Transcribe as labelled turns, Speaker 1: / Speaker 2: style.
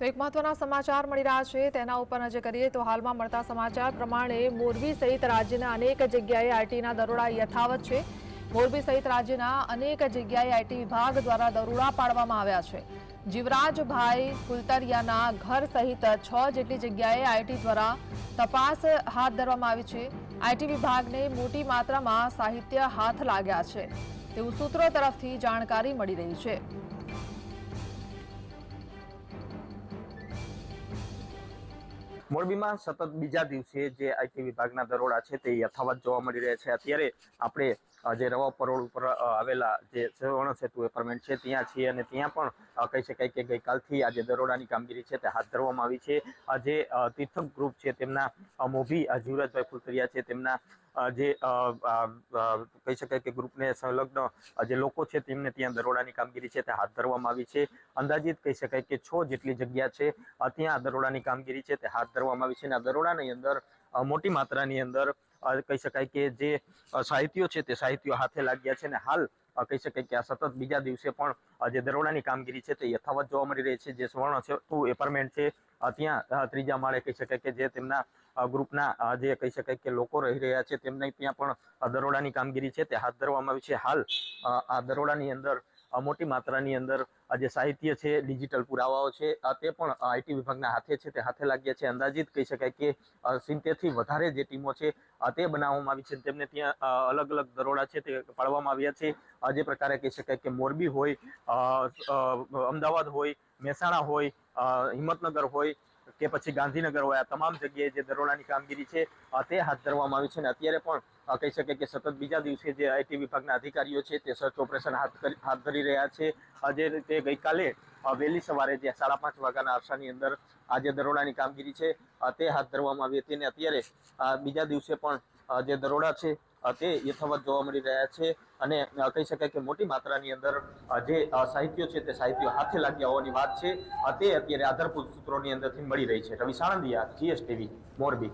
Speaker 1: તો એક મહત્વના સમાચાર મળી રહ્યા છે. તેના ઉપર નજર કરીએ તો હાલમાં મળતા સમાચાર પ્રમાણે મોરબી સહિત રાજ્યના અનેક જગ્યાએ આઈટીના દરોડા યથાવત છે. મોરબી સહિત રાજ્યના અનેક જગ્યાએ આઈટી વિભાગ દ્વારા દરોડા પાડવામાં આવ્યા છે. જીવરાજભાઈ કુલતરિયાના ઘર સહિત છ જેટલી જગ્યાએ આઈટી દ્વારા તપાસ હાથ ધરવામાં આવી છે. આઈટી વિભાગને મોટી માત્રામાં સાહિત્ય હાથ લાગ્યા છે. તેવું સૂત્રો તરફથી જાણકારી મળી રહી છે.
Speaker 2: મોરબીમાં સતત બીજા દિવસે જે આઈટી વિભાગના દરોડા છે તે યથાવત જોવા મળી રહ્યા છે. અત્યારે આપણે જે રવા પરોળ ઉપર આવેલા જે સુવર્ણ સેતુ એપાર્ટમેન્ટ છે, ત્યાં છીએ અને ત્યાં પણ કહી શકાય કે ગઈકાલથી આ જે દરોડાની કામગીરી છે તે હાથ ધરવામાં આવી છે. જે તીર્થક ગ્રુપ છે તેમના મોભી જીવરાજભાઈ ફુલતરિયા છે તેમના જે કહી શકાય કે ગ્રુપને સંલગ્ન જે લોકો છે તેમને ત્યાં દરોડાની કામગીરી છે તે હાથ ધરવામાં આવી છે. અંદાજિત કહી શકાય કે છ જેટલી જગ્યા છે ત્યાં દરોડાની કામગીરી છે તે હાથ ધરવામાં આવી છે અને આ દરોડાની અંદર મોટી માત્રાની અંદર કહી શકાય કે જે સાહિત્યો છે તે સાહિત્યો હાથે લાગ્યા છે અને હાલ કહી શકાય કે આ સતત બીજા દિવસે પણ જે દરોડાની કામગીરી છે તે યથાવત જોવા મળી રહી છે. જે સુવર્ણ તું એપાર્ટમેન્ટ છે ત્યાં ત્રીજા માળે કહી શકાય કે જે તેમના ગ્રુપના જે કહી શકાય કે લોકો રહી રહ્યા છે તેમને ત્યાં પણ દરોડાની કામગીરી છે તે હાથ ધરવામાં આવી છે. હાલ આ દરોડાની અંદર મોટી માત્રાની અંદર જે સાહિત્ય છે ડિજિટલ પુરાવાઓ છે તે પણ આઈટી વિભાગના હાથે છે, તે હાથે લાગ્યા છે. અંદાજિત કહી શકાય કે સિત્તેરથી વધારે જે ટીમો છે તે બનાવવામાં આવી છે. તેમને ત્યાં અલગ અલગ દરોડા છે તે પાડવામાં આવ્યા છે. જે પ્રકારે કહી શકાય કે મોરબી હોય અમદાવાદ હોય, મહેસાણા હોય હિંમતનગર હોય કે પછી ગાંધીનગર હોય, આ તમામ જગ્યાએ જે દરોડાની કામગીરી છે તે હાથ ધરવામાં આવી છે અને અત્યારે પણ કહી શકાય કે સતત બીજા દિવસે જે આઈટી વિભાગના અધિકારીઓ છે તે સર્ચ ઓપરેશન હાથ ધરી રહ્યા છે. જે રીતે ગઈકાલે વહેલી સવારે જે સાડા પાંચ વાગ્યાના અરસાની અંદર આ જે દરોડાની કામગીરી છે તે હાથ ધરવામાં આવી હતી અને અત્યારે બીજા દિવસે પણ જે દરોડા છે તે યથાવત જોવા મળી રહ્યા છે અને કહી શકાય કે મોટી માત્રાની અંદર જે સાહિત્યો છે તે સાહિત્યો હાથે લાગ્યા હોવાની વાત છે. તે અત્યારે આધારભૂત સૂત્રોની અંદરથી મળી રહી છે. રવિ સાણંદિયા, જીએસટીવી, મોરબી.